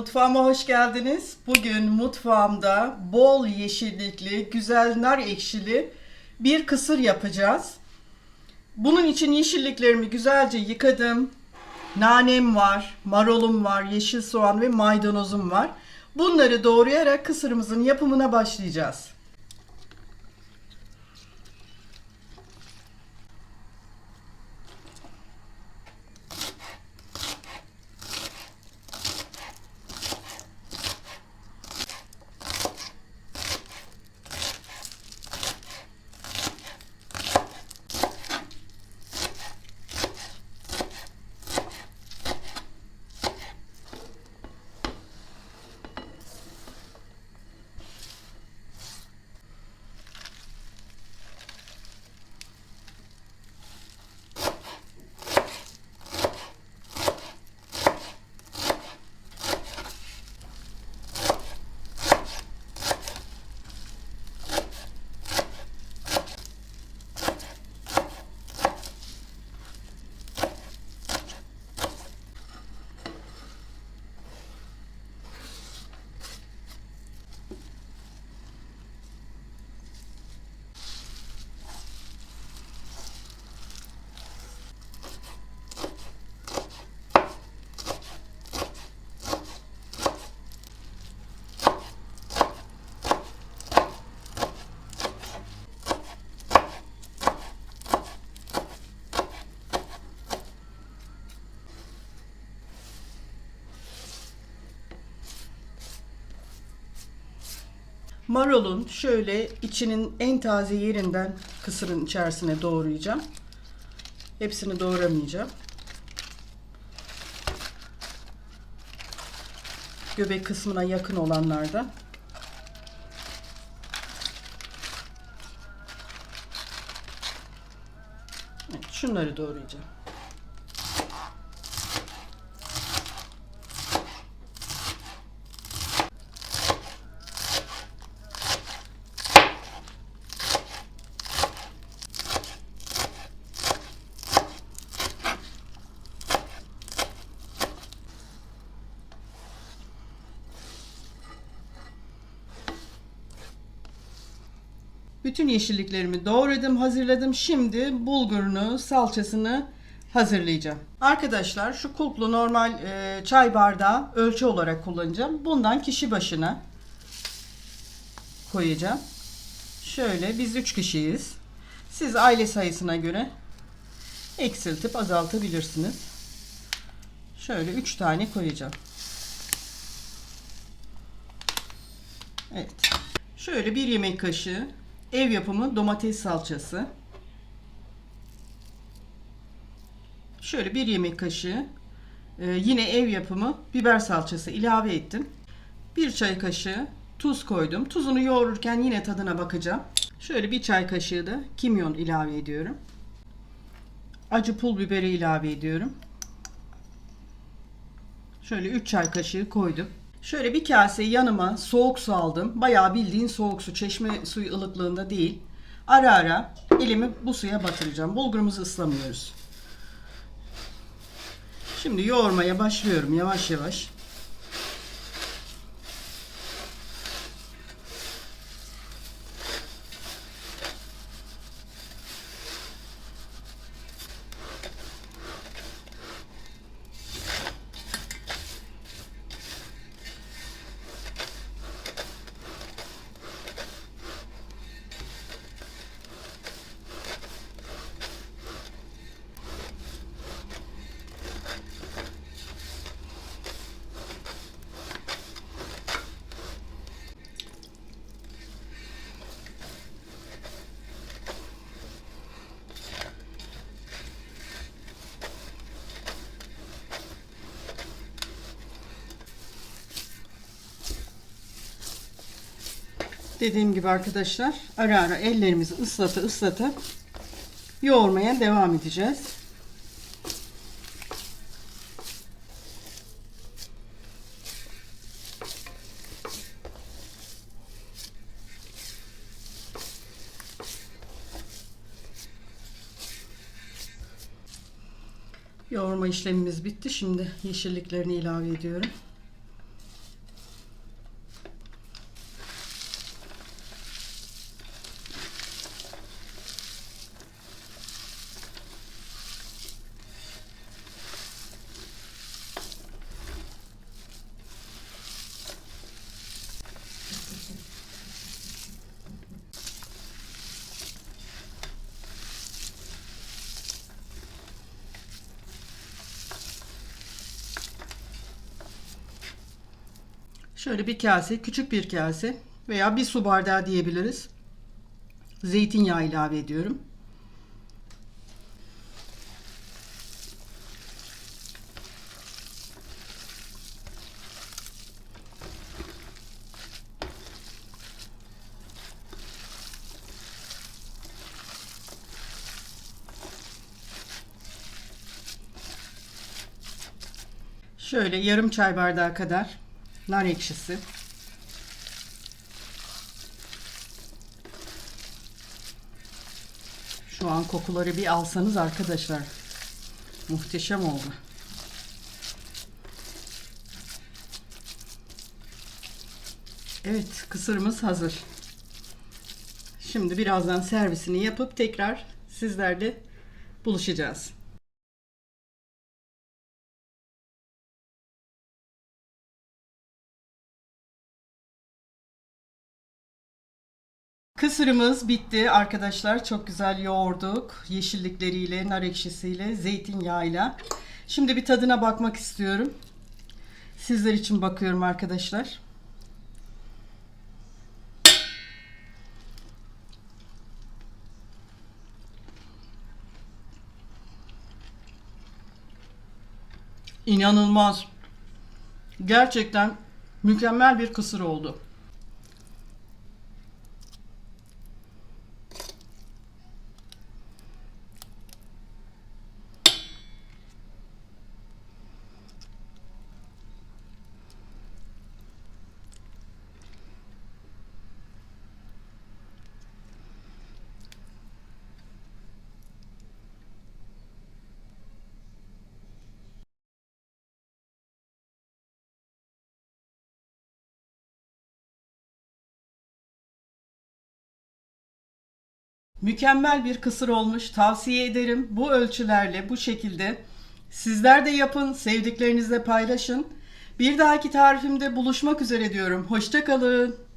mutfağıma hoş geldiniz. Bugün mutfağımda bol yeşillikli, güzel nar ekşili bir kısır yapacağız. Bunun için yeşilliklerimi güzelce yıkadım. Nanem var, marolum var, yeşil soğan ve maydanozum var. Bunları doğrayarak kısırımızın yapımına başlayacağız. Marolun şöyle içinin en taze yerinden kısırın içerisine doğrayacağım. Hepsini doğramayacağım. Göbek kısmına yakın olanlardan. Evet, şunları doğrayacağım. Bütün yeşilliklerimi doğradım, hazırladım. Şimdi bulgurunu, salçasını hazırlayacağım. Arkadaşlar şu kulplu normal e, çay bardağı ölçü olarak kullanacağım. Bundan kişi başına koyacağım. Şöyle biz 3 kişiyiz. Siz aile sayısına göre eksiltip azaltabilirsiniz. Şöyle 3 tane koyacağım. Evet. Şöyle bir yemek kaşığı ev yapımı domates salçası. Şöyle bir yemek kaşığı e, yine ev yapımı biber salçası ilave ettim. Bir çay kaşığı tuz koydum. Tuzunu yoğururken yine tadına bakacağım. Şöyle bir çay kaşığı da kimyon ilave ediyorum. Acı pul biberi ilave ediyorum. Şöyle 3 çay kaşığı koydum. Şöyle bir kase yanıma soğuk su aldım. Bayağı bildiğin soğuk su, çeşme suyu ılıklığında değil. Ara ara elimi bu suya batıracağım. Bulgurumuzu ıslamıyoruz. Şimdi yoğurmaya başlıyorum yavaş yavaş. Dediğim gibi arkadaşlar ara ara ellerimizi ıslata ıslata yoğurmaya devam edeceğiz. Yoğurma işlemimiz bitti. Şimdi yeşilliklerini ilave ediyorum. Şöyle bir kase, küçük bir kase veya bir su bardağı diyebiliriz. Zeytinyağı ilave ediyorum. Şöyle yarım çay bardağı kadar nar ekşisi. Şu an kokuları bir alsanız arkadaşlar. Muhteşem oldu. Evet, kısırımız hazır. Şimdi birazdan servisini yapıp tekrar sizlerle buluşacağız. Kısırımız bitti arkadaşlar. Çok güzel yoğurduk. Yeşillikleriyle, nar ekşisiyle, zeytinyağıyla. Şimdi bir tadına bakmak istiyorum. Sizler için bakıyorum arkadaşlar. İnanılmaz. Gerçekten mükemmel bir kısır oldu. Mükemmel bir kısır olmuş. Tavsiye ederim. Bu ölçülerle, bu şekilde sizler de yapın, sevdiklerinizle paylaşın. Bir dahaki tarifimde buluşmak üzere diyorum. Hoşçakalın.